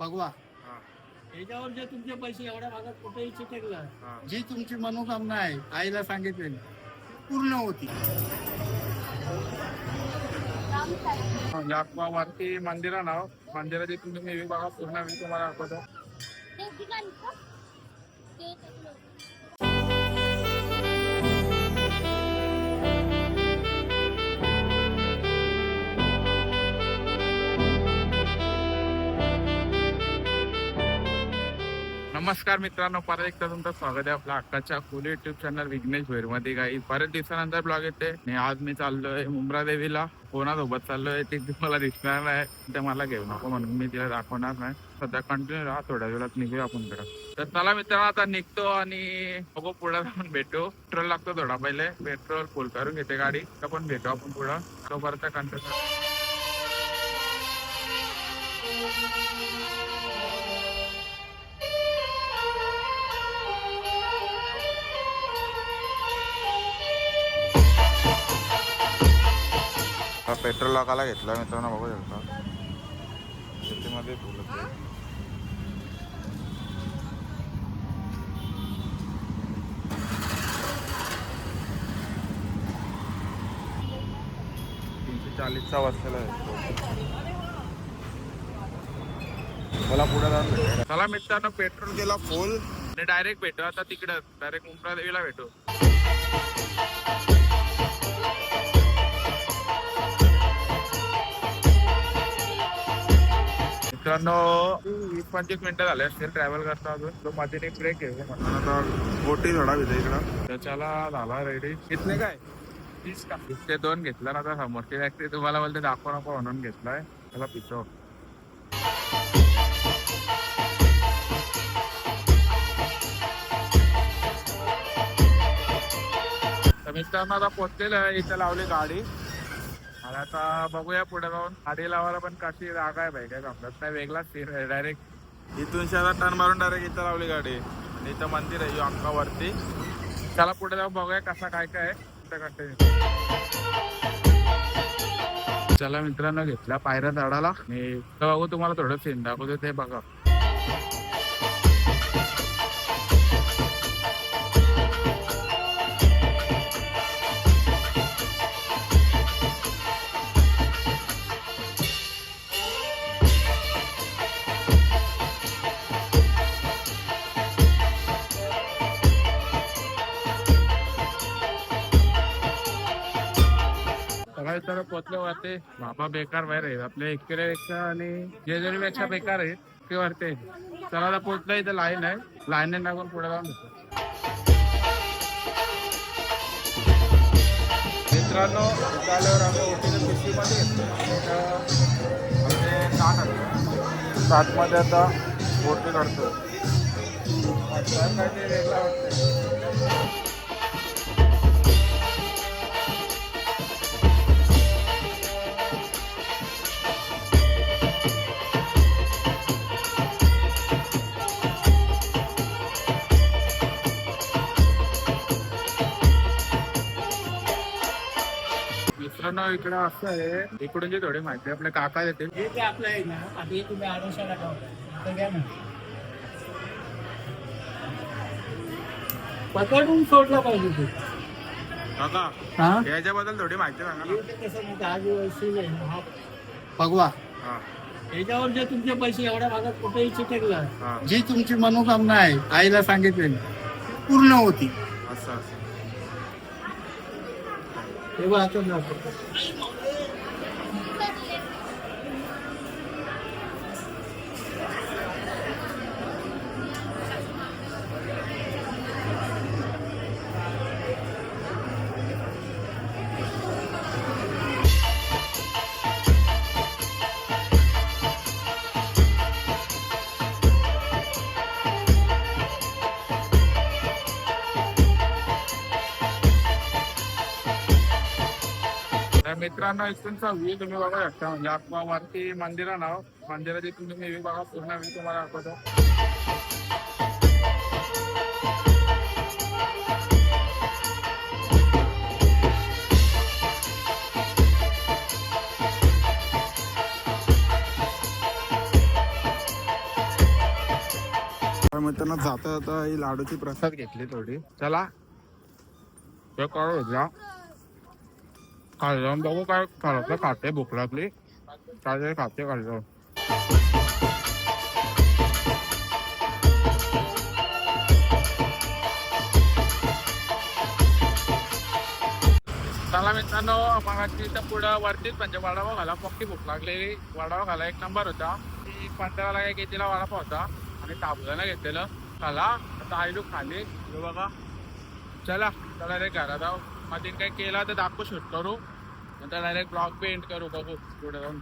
भगवा हा, याच्यावर जे तुमचे पैसे एवढ्या भागात कुठेही चिटकलं हा. जी तुमची मनोकामना आहे आईला सांगितलेली पूर्ण होती. या वरती मंदिर आहे ना मंदिराची तुम्ही मी बघा पूर्ण मी तुम्हाला दाखवतो नमस्कार मित्रांनो परत एकदा तुमचं स्वागत आहे आपल्या अक्काच्या फुल युट्यूब चॅनल विघ्नेश भैरमध्ये काही परत दिवसानंतर ब्लॉग येते. आणि आज मी चाललोय मुंब्रा देवीला. कोणासोबत चाललोय ते तुम्हाला दिसणार नाही. ते मला घेऊ नको म्हणून मी तिला दाखवणार नाही. सध्या कंटिन्यू राहा थोड्या वेळात निघूया आपण तर चला मित्रांनो आता निघतो आणि बघू पुढे जाऊन भेटू. पेट्रोल लागतो थोडा पहिले. पेट्रोल फुल करून घेते गाडी. तर पण भेटू आपण पुढं. तोपर्यंत कंटिन्यू हा पेट्रोल लागायला घेतला मित्रांनो बघू शकता. शेतीमध्ये बोलत तीनशे चाळीसचा वाजलेला आहे. मला पुढे जाऊन भेटायला चला मित्रांनो पेट्रोल गेला फुल आणि डायरेक्ट भेटू. आता तिकडं डायरेक्ट मुंब्रा देवीला भेटू. मित्रांनो वीस पंचवीस मिनिटं झाले असतील ट्रॅव्हल करता अजून. तो मध्ये एक ब्रेक आहे म्हणून. आता थोडा भिजा इकडं. त्याच्याला झाला रेडी कितने काय? तीस का? ते दोन घेतला ना आता समोरची व्यक्ती. तुम्हाला बोलते दाखवा नको म्हणून घेतलाय. त्याला पिचो. तर मित्रांनो आता पोचलेलं आहे. इथं लावली गाडी. आणि आता बघूया पुढे जाऊन. आडी लावायला पण कशी राग आहे भाई काय समजत नाही. वेगळाच सीन आहे. डायरेक्ट इथून शेजार टर्न मारून डायरेक्ट इथं लावली गाडी. आणि इथं मंदिर आहे अंकावरती चला पुढे जाऊन बघूया कसा काय काय आहे. चला मित्रांनो घेतला पायऱ्या झाडाला आणि इथं बघू तुम्हाला थोडं सीन दाखवतो ते बघा. सगळ्यात तर पोचले वरते. बाबा बेकार बाहेर आहे आपल्या एकऱ्यापेक्षा आणि जेजुरीपेक्षा बेकार आहे ते वाटते चला आता पोचलं इथं लाईन आहे. लाईन लागून पुढे जाऊन मित्रांनो झाल्यावर आम्ही ओटीच्या पिशवीमध्ये घेतलं सातमध्ये आता ओटी काढतो काय ते वेगळा वाटतं मित्रांनो इकडं असं आहे इकडून जी थोडी माहिती आपल्या काका देतील हे जे आपलं आहे ना हे तुम्ही आडोशाला घ्या ना. पकडून सोडलं पाहिजे ते. काका हा? याच्याबद्दल थोडी माहिती सांगा हे ते कसं माहिती हा जो वैशिष्ट्य आहे ना हा. भगवा ना याच्यावर जे तुमचे पैसे एवढ्या भागात कुठेही चिटकलं. हा. जी तुमची मनोकामना आहे आईला सांगितलेली पूर्ण होती. असं असं. तेव्हा आता दाखवतो. तर मित्रांनो तुमचा व्ह्यू तुम्ही बघा शकता. म्हणजे आपल्या वरती मंदिर आहे ना मंदिराची तुम्ही व्ह्यू बघा पूर्ण व्ह्यू तुम्हाला दाखवतो. मित्रांनो जाता जाता ही लाडूची प्रसाद घेतली थोडी. चला. कळू जा घेतला बघू काय खरं खाते भूक लागली. काय खाते खाली चला मित्रांनो मगाची तर पुढं वरतीच म्हणजे वडापाव घाला पक्की भूक लागलेली. वडापाव घाला एक नंबर होता. ती पंधराला काय घेतलेला वडापाव होता आणि ताबुदाना घेतलेलं. चला आता आयलू खाली. बघा. चला चला रे घरात जाऊ मध्ये काही केला तर दाखवू शूट करू नंतर डायरेक्ट ब्लॉग पेंट करू. बघू. पुढे जाऊन